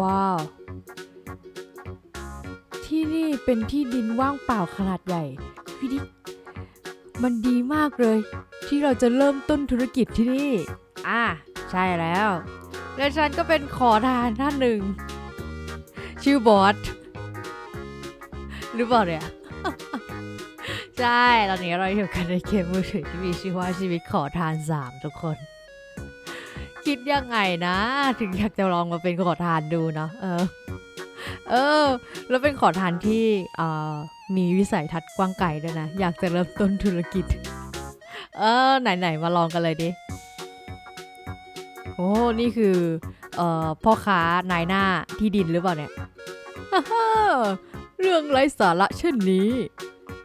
ว้าวที่นี่เป็นที่ดินว่างเปล่าขนาดใหญ่พี่ดิมันดีมากเลย ที่เราจะเริ่มต้นธุรกิจที่นี่ อ่าใช่แล้ว และฉันก็เป็นขอทานท่านหนึ่ง ชื่อบอสหรือเปล่าเนี่ยใช่ ตอนนี้เราอยู่กันในเกมมือถือที่มีชื่อว่าชีวิตขอทานสามทุกคน คิดยังไงนะ ถึงอยากจะลองมาเป็นขอทานดูเนาะเออ เออ แล้วเป็นขอทานที่เอ่อมีวิสัยทัศน์กว้างไกลด้วยนะ อยากจะเริ่มต้นธุรกิจ เออ ไหนๆ มาลองกันเลยดิ โอ้ นี่คือ เอ่อ พ่อค้านายหน้าที่ดินหรือเปล่าเนี่ยเรื่องไร้สาระเช่นนี้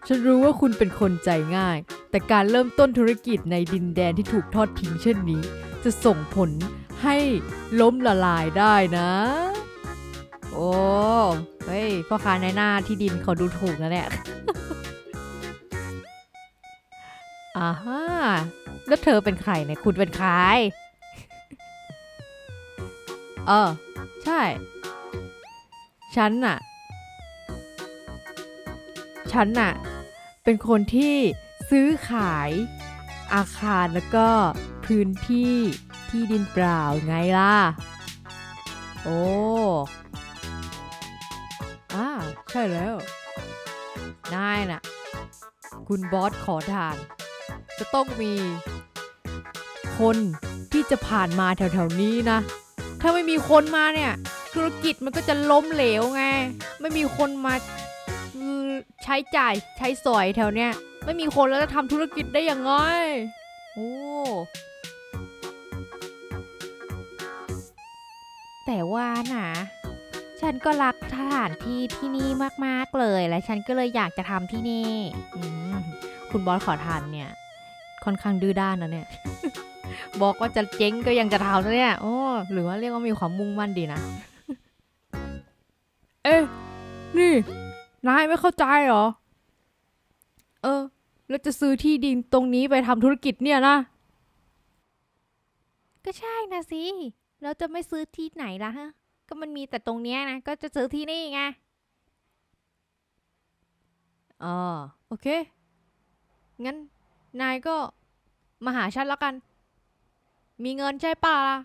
ฉันรู้ว่าคุณเป็นคนใจง่าย แต่การเริ่มต้นธุรกิจในดินแดนที่ถูกทอดทิ้งเช่นนี้ จะส่งผลให้ล้มละลายได้นะ โอ้เฮ้ยพ่อค้าในหน้าที่ดินเขาดูถูกนะเนี่ยอ่าฮะแล้วเธอเป็นใครเนี่ยคุณเป็นใคร เออ ใช่ ฉันน่ะ ฉันน่ะ เป็นคนที่ซื้อขายอาคารแล้วก็ พื้นที่ที่ดินเปล่าไงล่ะ โอ้อ่าใช่แล้ว นายน่ะ คุณบอสขอทาน จะต้องมี คนที่จะผ่านมาแถวๆนี้นะ ถ้าไม่มีคนมาเนี่ย ธุรกิจมันก็จะล้มเหลวไง ไม่มีคนมาใช้จ่ายใช้สอยแถวเนี้ย ไม่มีคนแล้วจะทำธุรกิจได้ยังไง โอ้ แต่ว่านะฉันก็รักสถานที่ที่นี่มากๆเลย และฉันก็เลยอยากจะทำที่นี่คุณบอสขอทานเนี่ย ค่อนข้างดื้อด้านนะเนี่ย บอกว่าจะเจ๊งก็ยังจะทำนะเนี่ย โอ้ หรือว่าเรียกว่ามีความมุ่งมั่นดีนะ เอ๊ะ นี่ นายไม่เข้าใจเหรอ เออ แล้วจะซื้อที่ดินตรงนี้ไปทำธุรกิจเนี่ยนะ ก็ใช่นะสิ แล้วจะไม่ซื้อที่ไหนล่ะฮะ ก็มันมีแต่ตรงเนี้ยนะ ก็จะซื้อที่นี่ไงอ๋อโอเค งั้น นายก็มาหาฉันแล้วกัน มีเงินใช่ปะล่ะ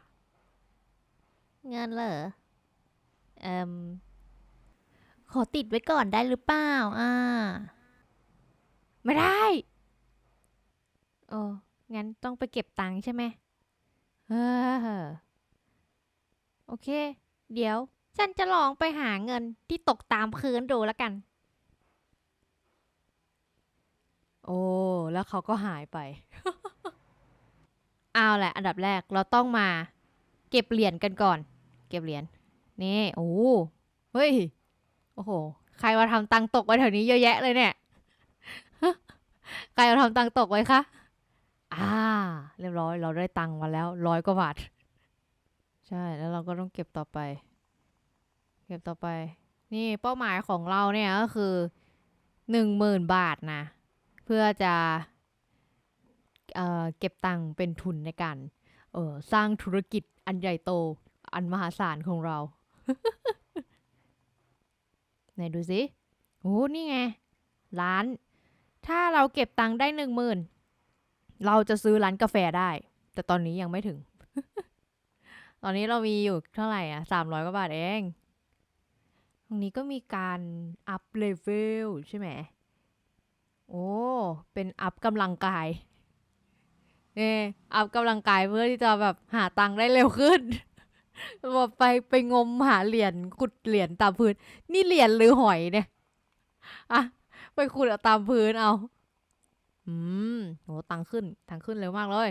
เงินเหรอ เอ่มขอติดไว้ก่อนได้หรือเปล่า อ่า ไม่ได้โอ้งั้นต้องไปเก็บตังค์ใช่ไหมเออ โอเค เดี๋ยว ฉันจะลองไปหาเงินที่ตกตามพื้นดูแล้วกัน โอ้ แล้วเขาก็หายไป เอาแหละ อันดับแรกเราต้องมา เก็บเหรียญกันก่อน เก็บเหรียญ นี่ โอ้ เฮ้ย โอ้โห ใครมาทำตังค์ตกไว้แถวนี้เยอะแยะเลยเนี่ย ใครมาทำตังค์ตกไว้คะ อ่า เรียบร้อย เราได้ตังค์มาแล้วร้อยกว่าบาท ใช่แล้วเราก็ต้องเก็บต่อไป เก็บต่อไป นี่เป้าหมายของเราเนี่ยก็คือหนึ่งหมื่นบาทนะ เพื่อจะเอเก็บตังค์เป็นทุนในการเออสร้างธุรกิจอันใหญ่โตอันมหาศาลของเรา ไหนดูสิโอ้นี่ไง ร้าน ถ้าเราเก็บตังค์ได้หนึ่งหมื่นเราจะซื้อร้านกาแฟได้ แต่ตอนนี้ยังไม่ถึง ตอนนี้เรามีอยู่เท่าไหร่อะสามร้อยกว่าบาทเอง ตรงนี้ก็มีการอัพเลเวลใช่ไหม โอ้ เป็นอัพกำลังกายเนี่ยอัพกำลังกายเพื่อที่จะแบบหาตังค์ได้เร็วขึ้นแบบไปไปงมหาเหรียญขุดเหรียญตามพื้น นี่เหรียญหรือหอยเนี่ยอะไปขุดเอาตามพื้นเอา อืมโหตังค์ขึ้น ตังค์ขึ้นเร็วมากเลย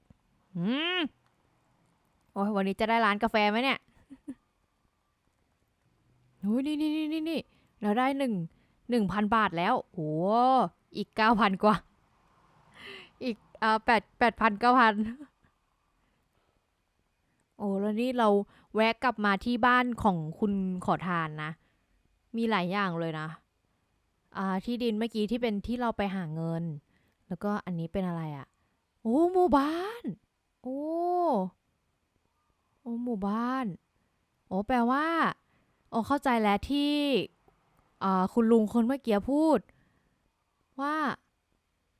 อืมโอ้ยวันนี้จะได้ร้านกาแฟไหมเนี่ยโอ้ยนี่นี่นี่นี่นี่เราได้หนึ่งหนึ่งพันบาทแล้ว โอ้อีกเก้าพันกว่า อีกอ่าแปดแปดพันเก้าพันโอ้แล้วนี่เราแวะกลับมาที่บ้านของคุณขอทานนะ มีหลายอย่างเลยนะ อ่าที่ดินเมื่อกี้ที่เป็นที่เราไปหาเงิน แล้วก็อันนี้เป็นอะไรอะ่ะ โอ้หมู่บ้าน โอ้ โอ้หมู่บ้าน โอ้แปลว่า โอ้เข้าใจแล้วที่คุณลุงคนเมื่อกี้พูด ว่า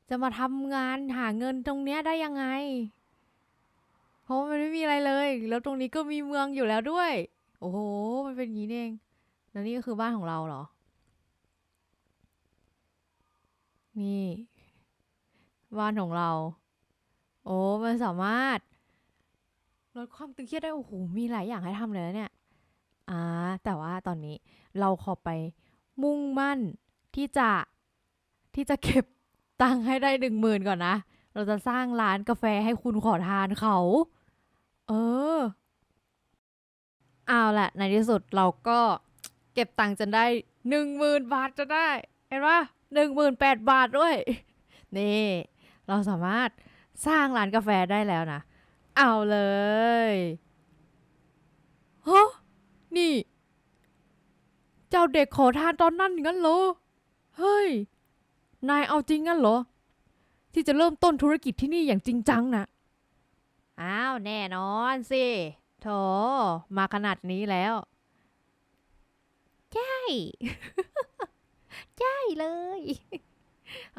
จะมาทำงานหาเงินตรงเนี้ยได้ยังไง เพราะมันไม่มีอะไรเลย แล้วตรงนี้ก็มีเมืองอยู่แล้วด้วย โอ้โห มันเป็นอย่างนี้เอง แล้วนี่ก็คือบ้านของเราเหรอ นี่ บ้านของเรา โอ้มันสามารถลดความตึงเครียดได้ โอ้โห มีหลายอย่างให้ทำเลยนะเนี่ยอ่าแต่ว่าตอนนี้เราขอไปมุ่งมั่นที่จะที่จะเก็บตังค์ให้ได้หนึ่งหมื่นก่อนนะ เราจะสร้างร้านกาแฟให้คุณขอทานเขา เออ เอาละในที่สุดเราก็เก็บตังค์จนได้หนึ่งหมื่นบาทจะได้ เห็นปะหนึ่งหมื่นแปดบาทด้วย นี่ เราสามารถ สร้างร้านกาแฟได้แล้วนะ เอาเลยฮะนี่ เจ้าเด็กขอทานตอนนั้นงั้นเหรอ เฮ้ย นายเอาจริงงั้นเหรอ ที่จะเริ่มต้นธุรกิจที่นี่อย่างจริงจังนะอ้าวแน่นอนสิโถมาขนาดนี้แล้ว ใช่ ใช่เลย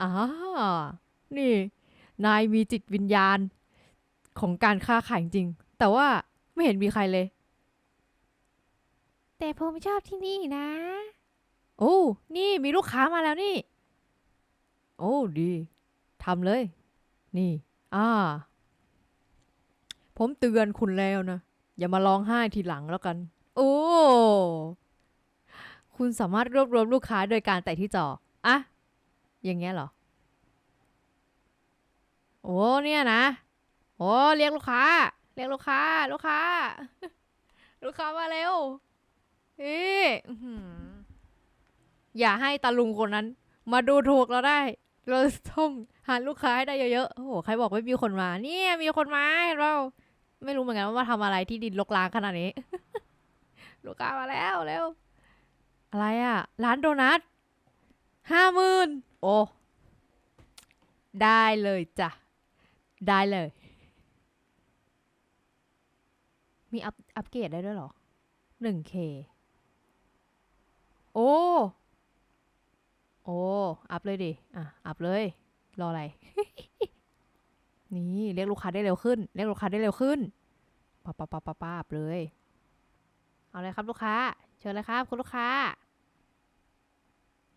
อ่านี่ นายมีจิตวิญญาณของการค้าขายจริง แต่ว่าไม่เห็นมีใครเลย แต่ผมชอบที่นี่นะ โอ้ นี่มีลูกค้ามาแล้วนี่ โอ้ดี ทำเลย นี่ อ่า ผมเตือนคุณแล้วนะ อย่ามาร้องไห้ทีหลังแล้วกัน โอ้ คุณสามารถรวบรวมลูกค้าโดยการแตะที่จอ อะ อย่างเงี้ยเหรอ โอ้เนี่ยนะโอ้เรียกลูกค้า เรียกลูกค้า ลูกค้า ลูกค้ามาเร็วเอ๊อย่าให้ตาลุงคนนั้น มาดูถูกเราได้ เราต้องหาลูกค้าให้ได้เยอะๆ โอ้โห ใครบอกไม่มีคนมา เนี่ยมีคนมาเห็นเรา ไม่รู้เหมือนกันว่ามาทำอะไรที่ดินรกร้างขนาดนี้ ลูกค้ามาแล้วเร็ว อะไรอะร้านโดนัทห้าหมื่นโอ้ ได้เลยจ้ะ ได้เลย มีอัพอัปเกรดได้ด้วยเหรอหนึ่งเคโอ้ โอ้ อัพเลยดิ อะ อัพเลย รออะไร นี่เรียกลูกค้าได้เร็วขึ้น เรียกลูกค้าได้เร็วขึ้นป้าป้าป้าป้าป้าเลย เอาเลยครับลูกค้า เชิญเลยครับคุณลูกค้า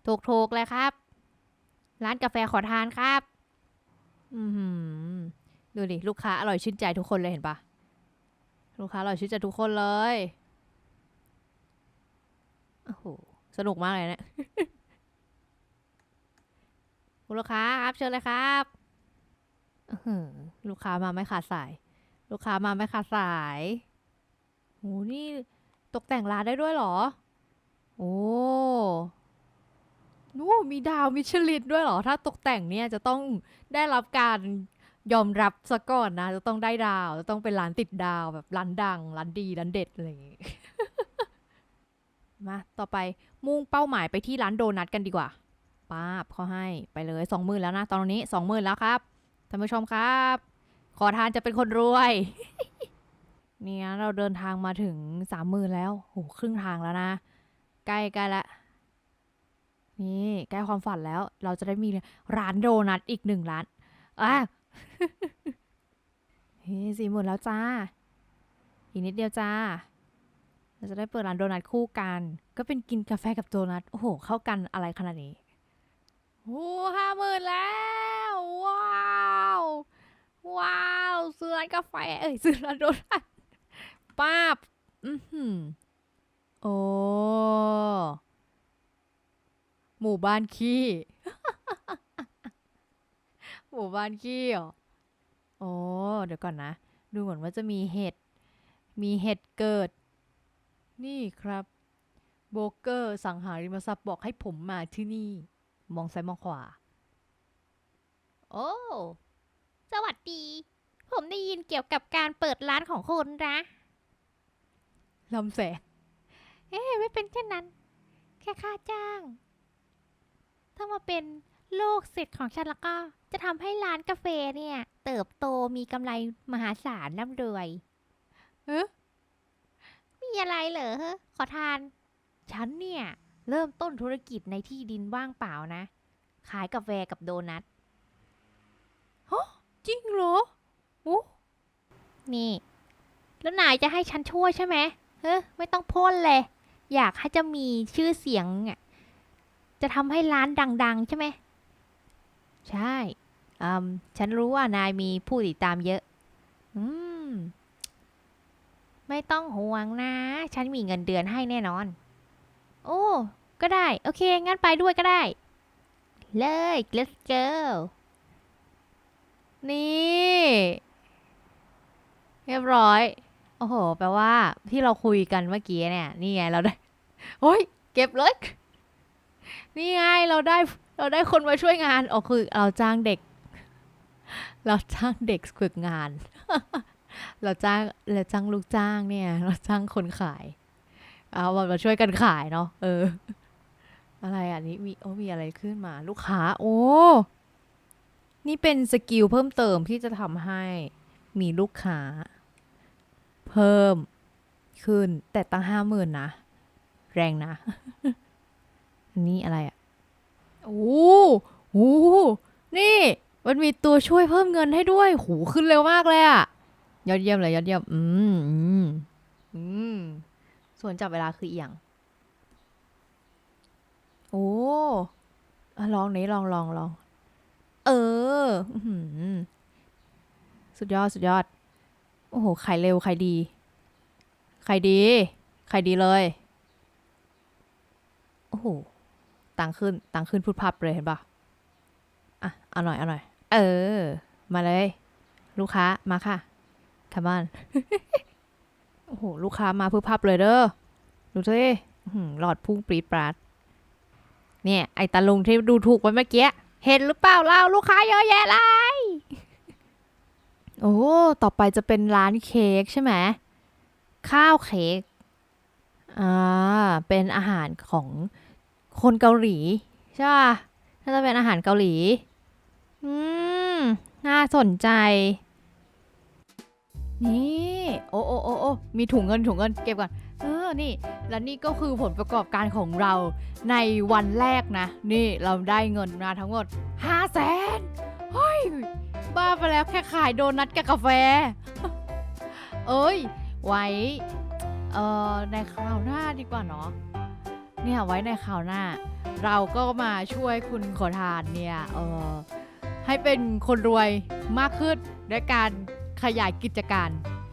ถูกถูกๆเลยครับ ร้านกาแฟขอทานครับ ดูดิ ลูกค้าอร่อยชื่นใจทุกคนเลยเห็นปะลูกค้าอร่อยชื่นใจทุกคนเลยโอ้โหสนุกมากเลยเนะคุณลูกค้าครับเชิญเลยครับลูกค้ามาไม่ขาดสาย ลูกค้ามาไม่ขาดสายโหนี่ตกแต่งร้านได้ด้วยเหรอ โอ้ นู่มีดาวมิชลินด้วยเหรอ ถ้าตกแต่งเนี่ยจะต้องได้รับการยอมรับซะก่อนนะ จะต้องได้ดาว จะต้องเป็นร้านติดดาวแบบร้านดัง ร้านดีร้านเด็ดอะไรอย่างงี้ มาต่อไปมุ่งเป้าหมายไปที่ร้านโดนัทกันดีกว่าป้าบเขาให้ไปเลยสองหมื่นแล้วนะ ตอนนี้สองหมื่นแล้วครับท่านผู้ชมครับ ขอทานจะเป็นคนรวยเนี่ยเราเดินทางมาถึงสามหมื่นแล้วโหครึ่งทางแล้วนะ ใกล้ใกล้ละ นี่ใกล้ความฝันแล้ว เราจะได้มีร้านโดนัทอีกหนึ่งร้าน อะเฮ้สี่หมื่นแล้วจ้า อีกนิดเดียวจ้า เราจะได้เปิดร้านโดนัทคู่กัน ก็เป็นกินกาแฟกับโดนัท โอ้โห เข้ากันอะไรขนาดนี้โอ้ห้าหมื่นแล้ว ว้าว ว้าวซื้อร้านกาแฟ เอ้ยซื้อร้านโดนัทป้าบ อือหือโอ้ หมู่บ้านขี้ หมู่บ้านขี้เหรอโอ้เดี๋ยวก่อนนะ ดูเหมือนว่าจะมีเห็ด มีเห็ดเกิด นี่ครับ โบรกเกอร์สังหาริมทรัพย์บอกให้ผมมาที่นี่ มองซ้ายมองขวา โอ้ สวัสดี ผมได้ยินเกี่ยวกับการเปิดร้านของคุณนะลำแสง เอ๊ะไม่เป็นเช่นนั้น แค่ค่าจ้าง ถ้ามาเป็นลูกศิษย์ของฉันแล้วก็ จะทำให้ร้านกาแฟเนี่ย เติบโตมีกำไรมหาศาลร่ำรวยเอ๊ะมีอะไรเหรอขอทาน ฉันเนี่ย เริ่มต้นธุรกิจในที่ดินว่างเปล่านะ ขายกาแฟกับโดนัทจริงเหรอโอ้นี่ แล้วนายจะให้ฉันช่วยใช่ไหมเฮ้ยไม่ต้องพ่นเลย อยากให้จะมีชื่อเสียงอะ จะทำให้ร้านดัง ๆ ใช่ไหม ใช่อืมฉันรู้ว่านายมีผู้ติดตามเยอะ อืม ไม่ต้องห่วงนะ ฉันมีเงินเดือนให้แน่นอน โอ้ ก็ได้ โอเค งั้นไปด้วยก็ได้ เลย let's go นี่ เรียบร้อย โอ้โห แปลว่าที่เราคุยกันเมื่อกี้เนี่ย นี่ไงเราได้โอ้ย เก็บเลย นี่ไงเราได้เราได้คนมาช่วยงานอ๋อคือเราจ้างเด็ก เราจ้างเด็กฝึกงาน เราจ้างเราจ้างลูกจ้างเนี่ย เราจ้างคนขาย เอามาช่วยกันขายเนาะเออ อะไรอะนี่มีโอ้มีอะไรขึ้นมา ลูกค้า โอ้นี่เป็นสกิลเพิ่มเติมที่จะทำให้มีลูกค้า เพิ่มขึ้นแต่ตั้งห้าหมื่นนะ แรงนะ นนี้อะไรอะโอ้โหนี่ มันมีตัวช่วยเพิ่มเงินให้ด้วยหูขึ้นเร็วมากเลยอะ ยอดเยี่ยมเลยยอดเยี่ยม อืมอืมอืมส่วนจับเวลาคืออีย่างโอ้ลองนี้ลองลองลอง เอออื้อหือสุดยอดสุดยอด โอ้โหขายเร็วขายดีขายดีขายดีเลย โอ้โห ตังขึ้น ตังขึ้นพูดพับเลยเห็นปะอะ เอาหน่อย เอาหน่อย เออ มาเลย ลูกค้ามาค่ะ come on โอ้โห ลูกค้ามาพูดพับเลยเด้อ ดูสิหลอดพุ่งปรีดปราด เนี่ย ไอ้ตาลุงที่ดูถูกไว้เมื่อกี้ เห็นหรือเปล่าเราลูกค้าเยอะแยะเลยโอ้ ต่อไปจะเป็นร้านเค้กใช่ไหม ข้าวเค้ก อ่า เป็นอาหารของ คนเกาหลีใช่ป่ะน่าจะเป็นอาหารเกาหลี อืม น่าสนใจ นี่ โอ้โอ้โอ้โอ้มีถุงเงินถุงเงินเก็บก่อน เออ นี่ และนี่ก็คือผลประกอบการของเราในวันแรกนะ นี่เราได้เงินมาทั้งหมดห้าแสนเฮ้ย บ้าไปแล้วแค่ขายโดนัทกับกาแฟ เอ้ย ไว้ เอ่อ ในคราวหน้าดีกว่าเนาะ เนี่ยไว้ในคราวหน้า เราก็มาช่วยคุณขอทานเนี่ยเออให้เป็นคนรวยมากขึ้นด้วยการขยายกิจการ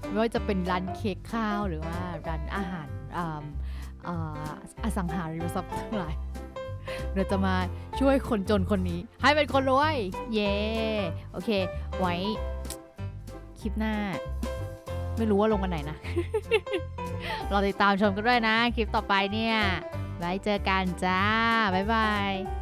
ไม่ว่าจะเป็นร้านเค้กข้าวหรือว่าร้านอาหารอสังหาริมทรัพย์ทั้งหลายเราจะมาช่วยคนจนคนนี้ ให้เป็นคนรวย เย้โอเค ไว้คลิปหน้า ไม่รู้ว่าลงวันไหนนะ เรอติดตามชมกันด้วยนะ คลิปต่อไปเนี่ย ไว้เจอกันจ้า บ๊ายบาย